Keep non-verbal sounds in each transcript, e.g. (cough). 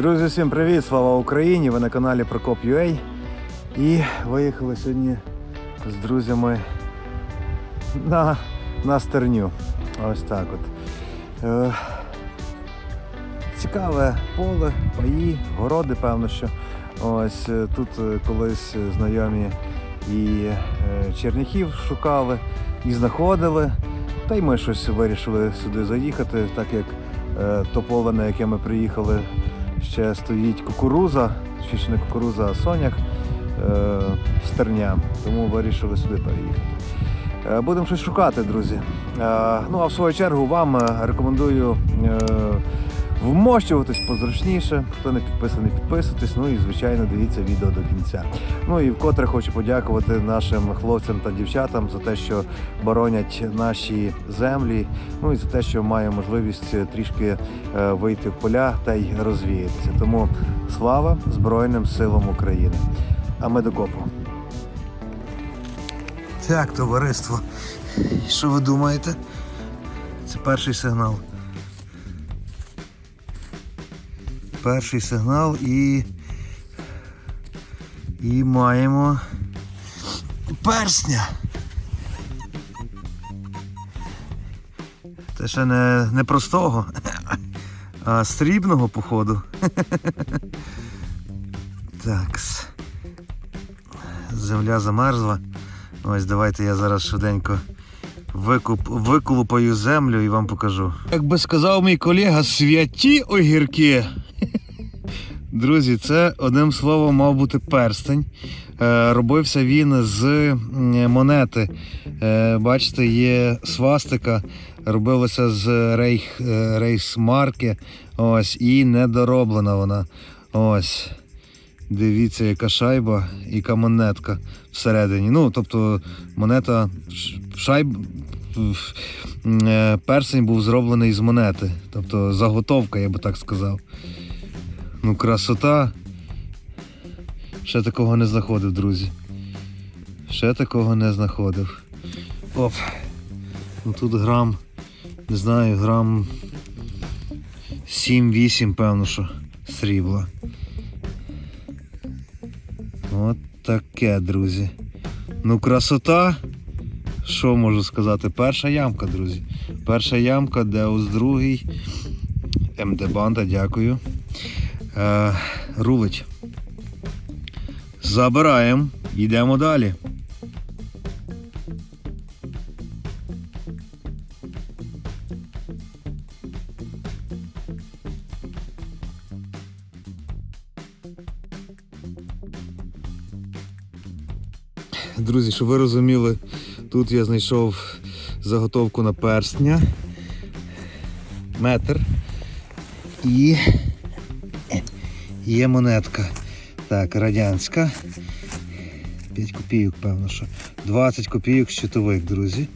Друзі, всім привіт! Слава Україні! Ви на каналі Прокоп.ua І виїхали сьогодні з друзями на, на стерню. Ось так от. Е, цікаве поле, паї, городи, певно, що. Ось е, тут е, колись знайомі і е, черняхів шукали, і знаходили. Та й ми щось вирішили сюди заїхати, так як то поле, на яке ми приїхали, ще стоїть кукуруза, чи не кукуруза, а соняк е, стерня. Тому вирішили сюди переїхати. Е, Будемо щось шукати, друзі. Е, Ну а в свою чергу вам е, рекомендую вмощуватись позручніше. Хто не підписаний, підписуйтесь. Ну і звичайно дивіться відео до кінця. Ну і вкотре хочу подякувати нашим хлопцям та дівчатам за те, що боронять наші землі. Ну і за те, що маю можливість трішки е, вийти в поля та й розвіятися. Тому слава Збройним силам України. А ми до копу. Так, товариство. Що ви думаєте? Це перший сигнал. Перший сигнал і. І маємо персня. Це ще не, не простого, (laughs) а срібного походу. (laughs) Так. Земля замерзла. Ось давайте я зараз швиденько викуп, виколупаю землю і вам покажу. Як би сказав мій колега, святі огірки. Друзі, це одним словом мав бути перстень. Е, робився він з монети. Е, бачите, є свастика, робилося з рейх, е, рейсмарки. Ось, і недороблена вона. Ось. Дивіться, яка шайба, яка монетка всередині. Ну, тобто монета шайб. Персень був зроблений з монети. Тобто заготовка, я би так сказав. Ну, красота. Ще такого не знаходив, друзі. Ще такого не знаходив. Оп. Ну тут грам, не знаю, грам 7-8, певно, що срібла. От таке, друзі. Ну, красота. Що можу сказати? Перша ямка, друзі. Перша ямка, Деус другий. МД Банда, дякую. Е, рулить. Забираємо. Йдемо далі. Друзі, щоб ви розуміли, тут я знайшов заготовку на перстня. Метр. І є монетка. Так, радянська. 5 копійок, певно, що. 20 копійок щитовик, друзі.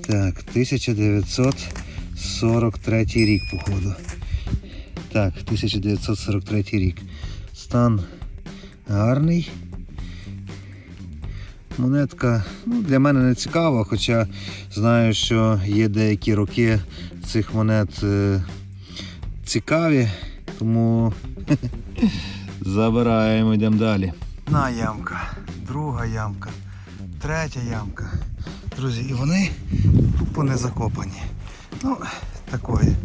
Так, 1943 рік, походу. Так, 1943 рік. Стан гарний. Монетка ну, для мене не цікава, хоча знаю, що є деякі роки цих монет е, цікаві, тому забираємо, йдемо далі. Одна ямка, друга ямка, третя ямка. Друзі, і вони тупо не закопані. Ну, такої.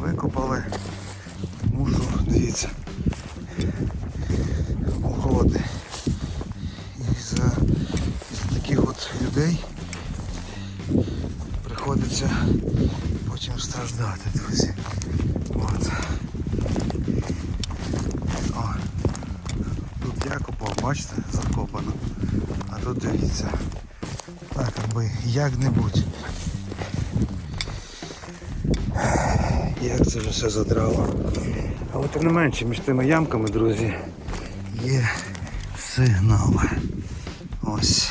Викопали. Мушу, дивіться. Угоди. І за, за таких от людей приходиться потім страждати, друзі. От. О, тут я копав, бачите, закопано. А тут дивіться. Так, аби як-небудь. Як це вже все задрало. Але тим не менше, між тими ямками, друзі, є сигнал. Ось.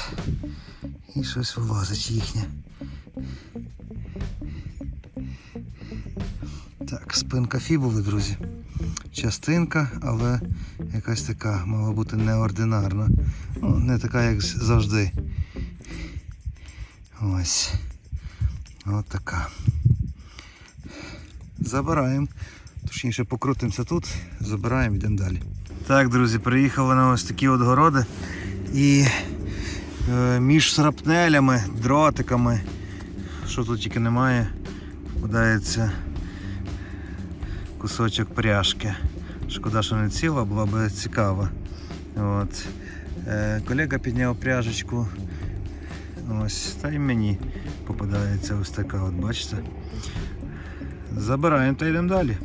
І щось вилазить їхнє. Так, спинка фібули, друзі. Частинка, але якась така, мала бути неординарна. Ну, не така, як завжди. Ось. От така. Забираємо. Точніше, покрутимося тут, забираємо, йдемо далі. Так, друзі, приїхали на ось такі от городи. І е, між срапнелями, дротиками, що тут тільки немає, подається кусочок пряжки. Шкода, що не ціла, була би цікава. От. Е, колега підняв пряжечку. Ось, та й мені попадається ось така, от бачите. Забираємо та йдемо далі.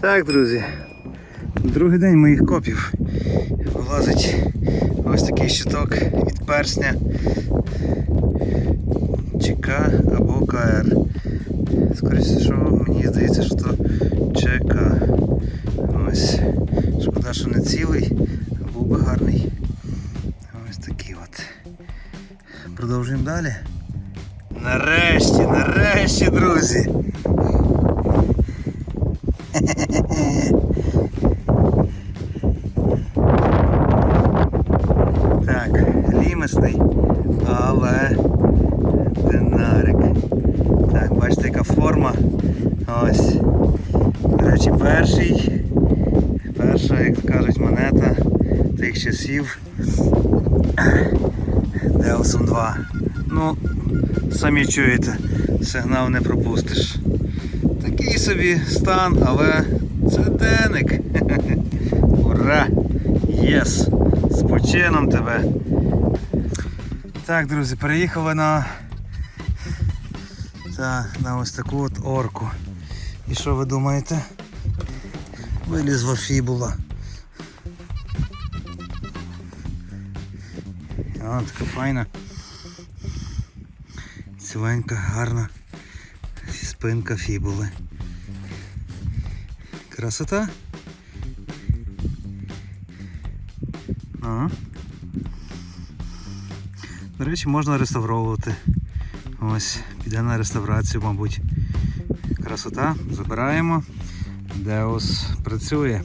Так, друзі, другий день моїх копів. Вилазить ось такий щиток від персня. ЧК або КР. Скоріше, що мені здається, що то ЧК. Ось. Шкода, що не цілий, а був би гарний. Ось такий от. Продовжуємо далі. Нарешті, нарешті, друзі. Так, лімесний, але динарик. Так, бачите, яка форма. Ось. До речі, перший. Перша, як кажуть, монета часів. Деусом 2. Ну, самі чуєте, сигнал не пропустиш. Такий собі стан, але це деник. (laughs) Ура! Єс! З почином тебе! Так, друзі, переїхали на, та, на ось таку от орку. І що ви думаєте? Вилізла фібула. О, така файна. Ціленька, гарна спинка фібули. Красота. Ага. До речі, можна реставровувати. Ось, піде на реставрацію, мабуть. Красота, забираємо. Деус працює.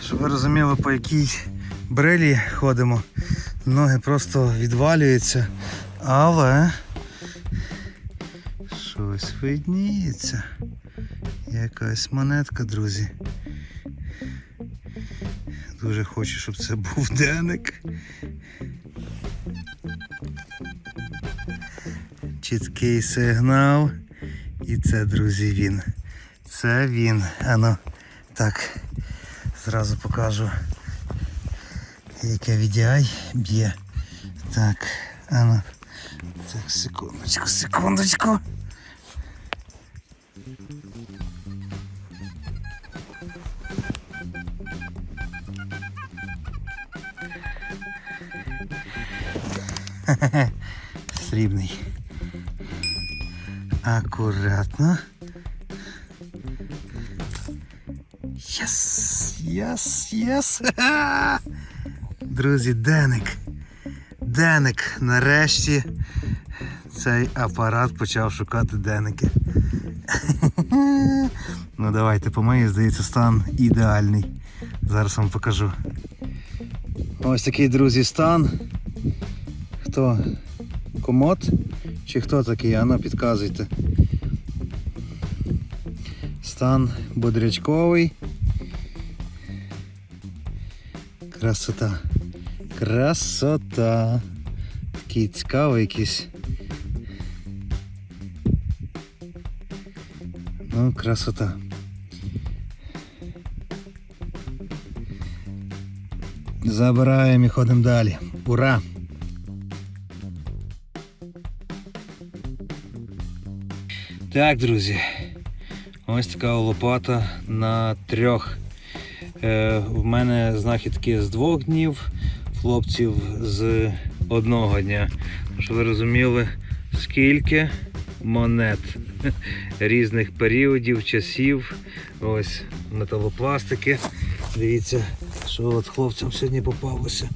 Щоб ви розуміли, по якій брелі ходимо. Ноги просто відвалюються, але щось видніється. Якась монетка, друзі. Дуже хочу, щоб це був деник. Чіткий сигнал. І це, друзі, він. Це він. Ано. Так. Зразу покажу. Яке VDI б'є. Так, ано. Так, секундочку, секундочку. (laughs) Срібний. Акуратно. Єс! Єс! Єс! (laughs) Друзі, Деник. Деник. Нарешті цей апарат почав шукати деники. (laughs) Ну давайте, по моїй, здається, стан ідеальний. Зараз вам покажу. Ось такий, друзі, стан. Хто? Комод? Чи хто такий? Ану, підказуйте. Стан бодрячковий. Красота. Красота. Такий цікавий якийсь. Ну, красота. Забираємо і ходимо далі. Ура! Так, друзі. Ось така лопата на трьох. Е, в мене знахідки з двох днів, хлопців з одного дня. Щоб ви розуміли, скільки монет (laughs) різних періодів, часів. Ось металопластики. Дивіться, що от хлопцям сьогодні попалося.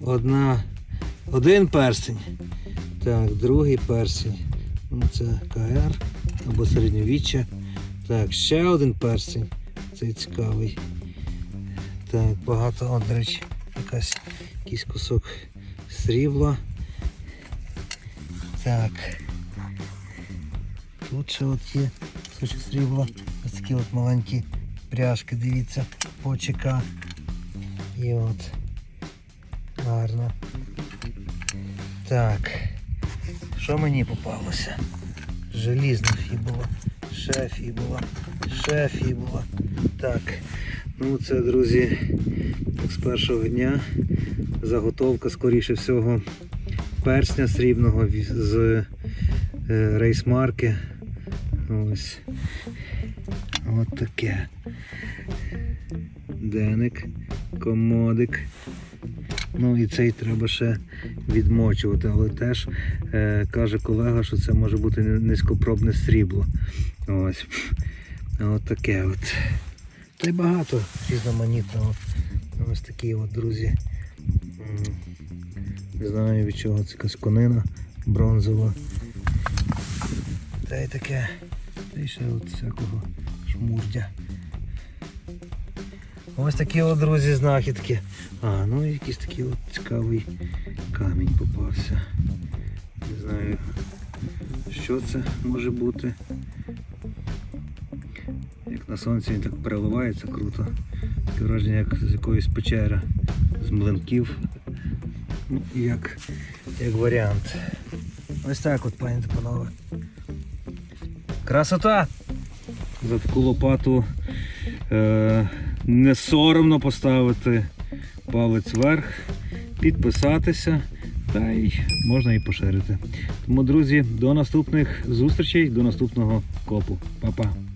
Одна, один перстень. Так, другий перстень. Ну, Це КР або середньовіччя. Так, ще один перстень. Цей цікавий. Так, багато, от, до речі, якась, якийсь кусок срібла. Так. Тут ще от є кусочок срібла. Ось такі от маленькі пряжки, дивіться, по ЧК. І от. Гарно. Так. Що мені попалося? Желізна фібула, ще фібула, ще фібула. Так. Ну це, друзі, як з першого дня заготовка, скоріше всього, персня срібного з е, рейсмарки. Ось. От таке. Деник, комодик. Ну і цей треба ще відмочувати, але теж е, каже колега, що це може бути низькопробне срібло. Ось. От таке от. Та й багато різноманітного. Ось такі от, друзі. Не знаю від чого це якась конина бронзова. Та й таке. Та й ще от всякого шмурдя. Ось такі от, друзі, знахідки. А, ну і якийсь такий от цікавий камінь попався. Не знаю, що це може бути. Як на сонці він так переливається круто. Таке враження, як з якоїсь печери, з млинків. Ну, як, як варіант. Ось так от, пані та панове. Красота! За таку лопату е, не соромно поставити палець вверх, підписатися та й можна і поширити. Тому, друзі, до наступних зустрічей, до наступного копу. Па-па!